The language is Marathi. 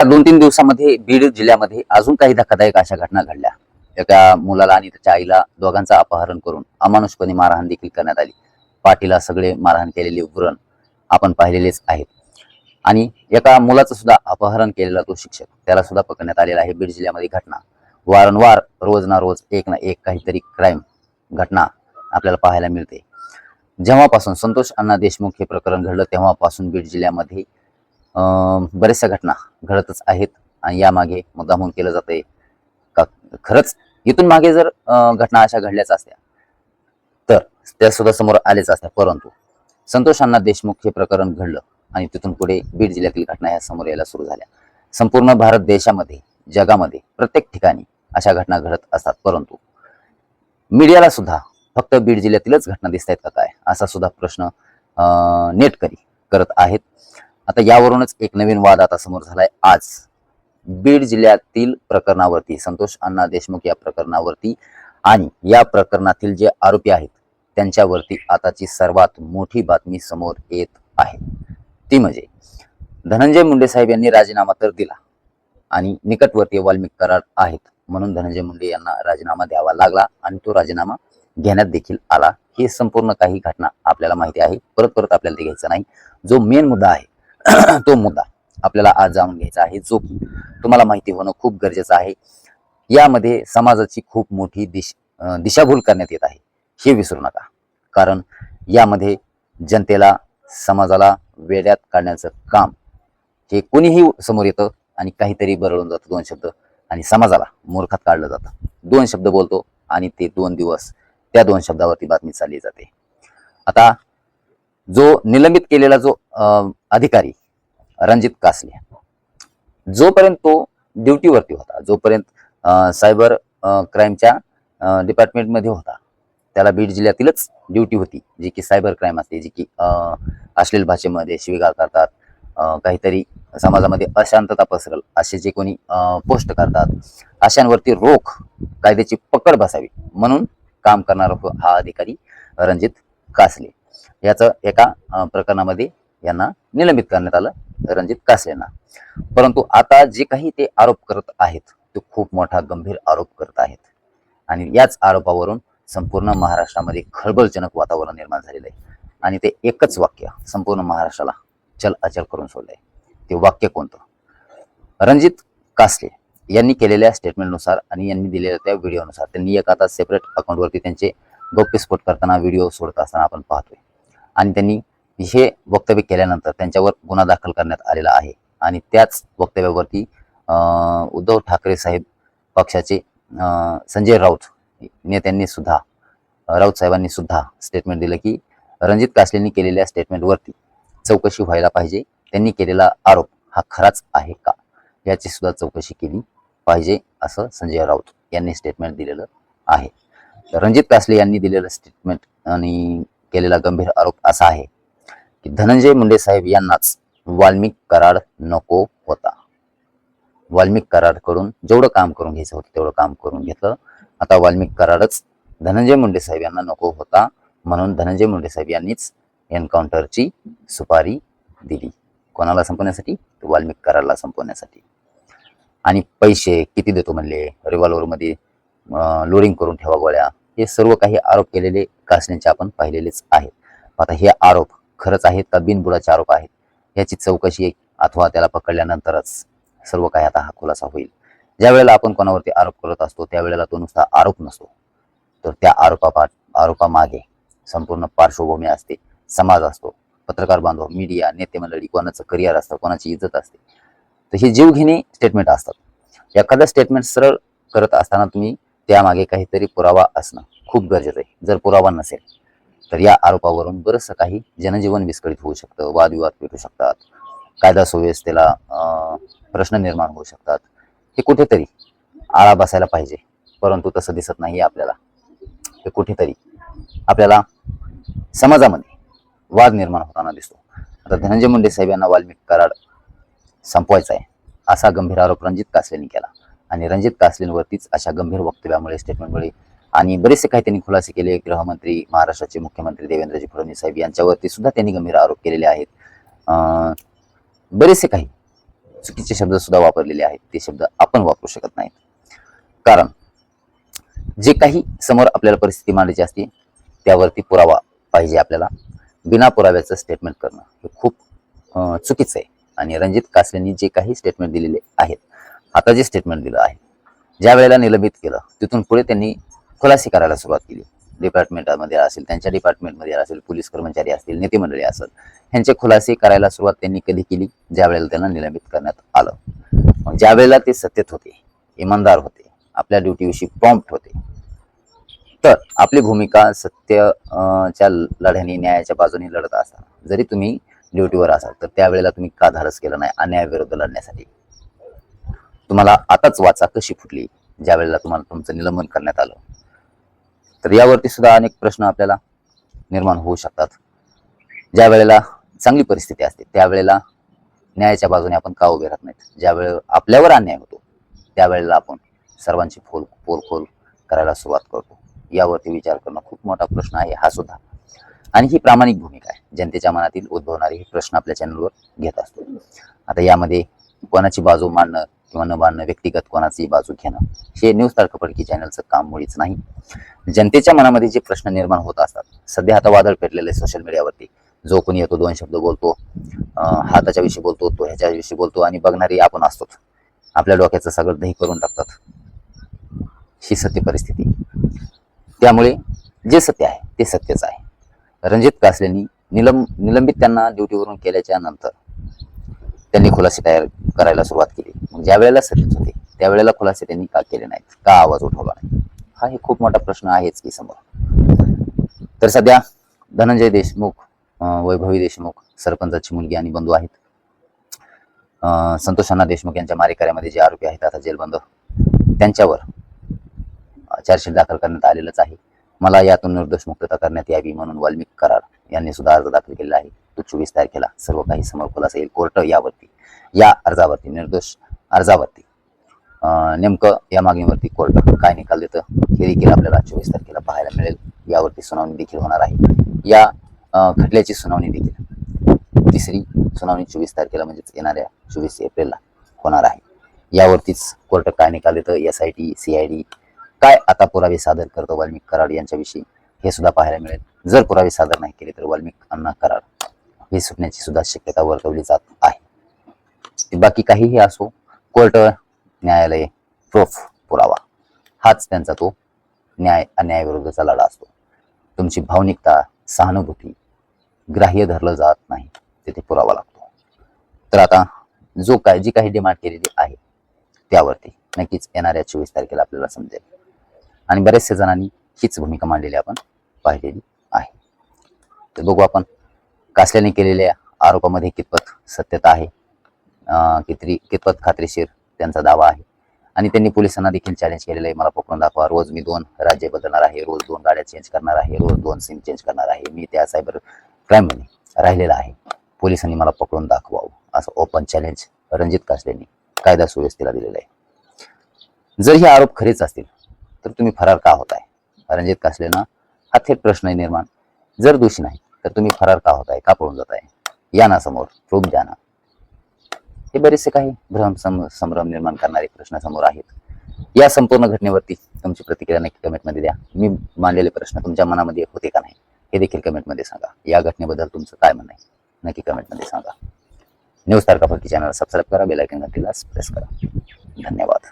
दोन तीन दिवसामध्ये बीड जिल्ह्यामध्ये अजून काही धक्कादायक अशा घटना घडल्या. एका मुलाला आणि त्याच्या आईला दोघांचं अपहरण करून अमानुषपणे मारहाण देखील करण्यात आली. पाठीला सगळे मारहाण केलेले व्रण आपण पाहिलेलेच आहेत. आणि एका मुलाचं सुद्धा अपहरण केलेला तो शिक्षक त्याला सुद्धा पकडण्यात आलेला आहे बीड जिल्ह्यामध्ये घटना. वारंवार रोज ना रोज एक ना एक काहीतरी क्राईम घटना आपल्याला पाहायला मिळते. जेव्हापासून संतोष अण्णा देशमुख हे प्रकरण घडलं तेव्हापासून बीड जिल्ह्यामध्ये बऱ्याचशा घटना घडतच आहेत आणि यामागे मुद्दामून केलं जाते का खरंच इथून मागे जर घटना अशा घडल्याच असत्या तर त्या सुद्धा समोर आलेच असत्या. परंतु संतोषांना देशमुख हे प्रकरण घडलं आणि तिथून पुढे बीड जिल्ह्यातील घटना ह्या समोर यायला सुरू झाल्या. संपूर्ण भारत देशामध्ये जगामध्ये प्रत्येक ठिकाणी अशा घटना घडत असतात. परंतु मीडियाला सुद्धा फक्त बीड जिल्ह्यातीलच घटना दिसत आहेत का काय असा सुद्धा प्रश्न अं, नेटकरी करत आहेत. आता यावरूनच एक नवीन वाद आता समोर झालाय. आज बीड जिल्ह्यातील प्रकरणावरती संतोष अण्णा देशमुख या प्रकरणावरती आणि या प्रकरणातील जे आरोपी आहेत त्यांच्यावरती आताची सर्वात मोठी बातमी समोर येत आहे. ती म्हणजे धनंजय मुंडे साहेब यांनी राजीनामा तर दिला आणि निकटवर्तीय वाल्मिक करार आहेत म्हणून धनंजय मुंडे यांना राजीनामा द्यावा लागला आणि तो राजीनामा घेण्यात देखील आला. ही संपूर्ण काही घटना आपल्याला माहिती आहे. परत परत आपल्याला ते घ्यायचं नाही. जो मेन मुद्दा आहे तो मुद्दा आपल्याला आज जाणून घ्यायचा आहे जो की तुम्हाला माहिती होणं खूप गरजेचं आहे. यामध्ये समाजाची खूप मोठी दिश दिशाभूल करण्यात येत आहे. हे विसरू नका. कारण यामध्ये जनतेला समाजाला वेड्यात काढण्याचं काम हे कोणीही समोर येतं आणि काहीतरी बरळून जातं दोन शब्द आणि समाजाला मूर्खात काढलं जातं. दोन शब्द बोलतो आणि ते दोन दिवस त्या दोन शब्दावरती बातमी चालली जाते. आता जो निलंबित केलेला जो अधिकारी रणजित कासले जोपर्यंत तो ड्युटीवरती होता जोपर्यंत सायबर क्राईमच्या डिपार्टमेंटमध्ये होता त्याला बीड जिल्ह्यातीलच ड्युटी होती जी की सायबर क्राईम असते जी की अश्लील भाषेमध्ये शिवीगाळ करतात काहीतरी समाजामध्ये अशांतता पसरल असे जे कोणी पोस्ट करतात अशांवरती रोख कायद्याची पकड बसावी म्हणून काम करणारा हा अधिकारी रणजित कासले. याचं एका प्रकरणामध्ये यांना निलंबित करण्यात आलं रणजित कासलेंना परंतु आता जे काही ते आरोप करत आहेत ते खूप मोठा गंभीर आरोप करत आहेत. आणि याच आरोपावरून संपूर्ण महाराष्ट्रामध्ये खळबळजनक वातावरण निर्माण झालेलं आहे. आणि ते एकच वाक्य संपूर्ण महाराष्ट्राला चल अचल करून सोडलंय. ते वाक्य कोणतं? रणजित कासले यांनी केलेल्या स्टेटमेंटनुसार आणि यांनी दिलेल्या त्या व्हिडिओनुसार त्यांनी एक आता सेपरेट अकाउंटवरती त्यांचे गौप्यस्फोट करताना व्हिडिओ सोडत असताना आपण पाहतोय. आणि त्यांनी हे वक्तव्य केल्यानंतर त्यांच्यावर गुन्हा दाखल करण्यात आलेला आहे. आणि त्याच वक्तव्यावरती उद्धव ठाकरे साहेब पक्षाचे संजय राऊत नेत्यांनी सुद्धा राऊत साहेबांनी सुद्धा स्टेटमेंट दिलं की रणजित कासलेंनी केलेल्या स्टेटमेंटवरती चौकशी व्हायला पाहिजे. त्यांनी केलेला आरोप हा खराच आहे का? याची सुद्धा चौकशी केली पाहिजे असं संजय राऊत यांनी स्टेटमेंट दिलेलं आहे. रणजित कासले यांनी दिलेलं स्टेटमेंट आणि केलेला गंभीर आरोप असा आहे की धनंजय मुंडे साहेब यांनाच वाल्मिक करार नको होता. वाल्मिक करार करून जेवढं काम करून घ्यायचं होतं तेवढं काम करून घेतलं. आता वाल्मिक करारच धनंजय मुंडे साहेब यांना नको होता म्हणून धनंजय मुंडे साहेब यांनीच एन्काउंटरची सुपारी दिली. कोणाला संपवण्यासाठी? वाल्मिक करारला संपवण्यासाठी. आणि पैसे किती देतो म्हणले? रिव्हॉल्वरमध्ये लोडिंग करून ठेवा गोळ्या. हे सर्व काही आरोप केलेले कासण्याचे आपण पाहिलेलेच आहेत. आता हे आरोप खरंच आहेत का बिनबुडाचे आरोप आहेत? याची चौकशी अथवा त्याला पकडल्यानंतरच सर्व काही आता हा खुलासा होईल. ज्या वेळेला आपण कोणावरती आरोप करत असतो त्यावेळेला तो नुसता आरोप नसतो. तर त्या आरोपा आरोपामागे संपूर्ण पार्श्वभूमी असते. समाज असतो. पत्रकार बांधव मीडिया नेते मंडळी कोणाचं करिअर असतं कोणाची इज्जत असते. तर हे जीवघेणी स्टेटमेंट असतात. एखादं स्टेटमेंट सरळ करत असताना तुम्ही त्यामागे काहीतरी पुरावा असणं खूप गरजेचं आहे. जर पुरावा नसेल तर या आरोपावरून बरंचसं काही जनजीवन विस्कळीत होऊ शकतं वादविवाद पेटू शकतात कायदा सुव्यवस्थेला प्रश्न निर्माण होऊ शकतात. हे कुठेतरी आळा बसायला पाहिजे परंतु तसं दिसत नाही आपल्याला. हे कुठेतरी आपल्याला समाजामध्ये वाद निर्माण होताना दिसतो. आता धनंजय मुंडे साहेब यांना वाल्मिक कराड संपवायचा आहे असा गंभीर आरोप रणजित कासलेंनी केला. आणि रणजित कासलेंवरतीच अशा गंभीर वक्तव्यामुळे स्टेटमेंटमुळे आणि बरेचसे काही त्यांनी खुलासे केले. गृहमंत्री महाराष्ट्राचे मुख्यमंत्री देवेंद्रजी फडणवीस साहेब यांच्यावरती सुद्धा त्यांनी गंभीर आरोप केलेले आहेत. बरेचसे काही चुकीचे शब्द सुद्धा वापरलेले आहेत. ते शब्द आपण वापरू शकत नाहीत. कारण जे काही समोर आपल्याला परिस्थिती मांडायची असते त्यावरती पुरावा पाहिजे आपल्याला. बिना पुराव्याचं स्टेटमेंट करणं हे खूप चुकीचं आहे. आणि रणजित कासलेंनी जे काही स्टेटमेंट दिलेले आहेत आता जे स्टेटमेंट दिलं आहे ज्या वेळेला निलंबित केलं तिथून पुढे त्यांनी खुलासे करायला सुरुवात केली. डिपार्टमेंटमध्ये असेल त्यांच्या डिपार्टमेंटमध्ये असेल पोलीस कर्मचारी असतील नेते मंडळी असेल ह्यांचे खुलासे करायला सुरुवात त्यांनी कधी केली? ज्या वेळेला त्यांना निलंबित करण्यात आलं. मग ज्या वेळेला ते सत्तेत होते इमानदार होते आपल्या ड्युटीविषयी प्रॉम्प्ट होते तर आपली भूमिका सत्य अं, च्या लढ्याने न्यायाच्या बाजूने लढत असताना जरी तुम्ही ड्युटीवर असाल तर त्यावेळेला तुम्ही का धाडस केलं नाही? अन्यायाविरुद्ध लढण्यासाठी. तुम्हाला आताच वाचा कशी फुटली ज्या वेळेला तुम्हाला तुमचं निलंबन करण्यात आलं. तर यावरती सुद्धा अनेक प्रश्न आपल्याला निर्माण होऊ शकतात. ज्या वेळेला चांगली परिस्थिती असते त्यावेळेला न्यायाच्या बाजूने आपण का उभे राहत नाहीत? ज्या वेळेला आपल्यावर अन्याय होतो त्यावेळेला आपण सर्वांची फोल पोलखोल करायला सुरुवात करतो. यावरती विचार करणं खूप मोठा प्रश्न आहे हा सुद्धा. आणि ही प्रामाणिक भूमिका आहे. जनतेच्या मनातील उद्भवणारे हे प्रश्न आपल्या चॅनलवर घेत असतो. आता यामध्ये कोणाची बाजू मांडणं किंवा न मांडणं व्यक्तिगत कोणाची बाजू घेणं हे न्यूज तडकफडकी चॅनलचं काम मुळीच नाही. जनतेच्या मनामध्ये जे प्रश्न निर्माण होत असतात सध्या आता वादळ पेटलेलं आहे सोशल मीडियावरती जो कोणी येतो दोन शब्द बोलतो हाताच्या विषयी बोलतो तो ह्याच्याविषयी बोलतो आणि बघणारी आपण असतोच. आपल्या डोक्याचं सगळं दही करून टाकतात. ही सत्य परिस्थिती. त्यामुळे जे सत्य आहे ते सत्यच आहे. रणजित कासलेंनी निलंब निलंबित त्यांना ड्युटीवरून केल्याच्यानंतर त्यांनी खुलासे तयार करायला सुरुवात केली. मग ज्या वेळेला सत्यच होते त्यावेळेला खुलासे त्यांनी का केले नाहीत? का आवाज उठवला नाही? हा हे खूप मोठा प्रश्न आहेच की समोर. तर सध्या धनंजय देशमुख वैभवी देशमुख सरपंचाची मुलगी आणि बंधू आहेत. संतोषांना देशमुख यांच्या मारेकऱ्यामध्ये जे आरोपी आहेत आता जेलबंद त्यांच्यावर चार्जशीट दाखल करण्यात आलेलंच आहे. मला यातून निर्दोष मुक्तता करण्यात यावी म्हणून वाल्मिक करार. यांनी सुद्धा अर्ज दाखल केलेला आहे. तो चोवीस तारखेला सर्व काही समोर असेल कोर्ट यावरती या अर्जावरती निर्दोष अर्जावरती. नेमकं या मागणीवरती कोर्ट काय निकाल देतं हे देखील आपल्याला चोवीस तारखेला पाहायला मिळेल. यावरती सुनावणी देखील होणार आहे. या खटल्याची सुनावणी देखील तिसरी सुनावणी चोवीस तारखेला म्हणजेच येणाऱ्या चोवीस एप्रिलला होणार आहे. यावरतीच कोर्ट काय निकाल देतं S I T C I D काय आता पुरावे सादर करतो वाल्मिक कराड यांच्याविषयी? हे सुद्धा पाहायला मिळेल. जर पुरावे सादर नाही केले तर वाल्मिक अण्णा कराड हे सुटण्याची सुद्धा शक्यता वर्तवली जात आहे. बाकी काहीही असो कोर्ट न्यायालय प्रूफ पुरावा हाच त्यांचा तो न्याय अन्यायाविरुद्धचा लढा असतो. तुमची भावनिकता सहानुभूती ग्राह्य धरलं जात नाही तिथे पुरावा लागतो. तर आता जो काय जी काही डिमांड केलेली आहे त्यावरती नक्कीच येणाऱ्या चोवीस तारखेला आपल्याला समजेल. आणि बरेचसे जणांनी हीच भूमिका मांडलेली आपण पाहिलेली आहे. तर बघू आपण कासल्याने केलेल्या आरोपामध्ये कितपत सत्यता आहे किती कितपत खात्रीशीर त्यांचा दावा आहे. आणि त्यांनी पोलिसांना देखील चॅलेंज केलेलं आहे. मला पकडून दाखवा. रोज मी दोन राज्य बदलणार आहे रोज दोन गाड्या चेंज करणार आहे रोज दोन सिम चेंज करणार आहे. मी त्या सायबर क्राईममध्ये राहिलेला आहे. पोलिसांनी मला पकडून दाखवावं असं ओपन चॅलेंज रणजित कासलेंनी कायदा सुव्यवस्थेला दिलेला आहे. जर हे आरोप खरेच असतील तर तुम्ही फरार का होताय? रणजित कासलेनं हा थेट प्रश्न आहे निर्माण. जर दोषी नाही तर तुम्ही फरार का होताय? का पळून जाताय? या ना समोर प्रूफ द्या ना. हे बरेचसे काही भ्रम सम संभ्रम निर्माण करणारे प्रश्न समोर आहेत. या संपूर्ण घटनेवरती तुमची प्रतिक्रिया नक्की कमेंटमध्ये द्या. मी मांडलेले प्रश्न तुमच्या मनामध्ये होते का नाही हे देखील कमेंटमध्ये सांगा. या घटनेबद्दल तुमचं काय म्हणणं आहे नक्की कमेंटमध्ये सांगा. न्यूज तारकाफळकी चॅनल सबस्क्राईब करा बेलायकन घंटीला प्रेस करा. धन्यवाद.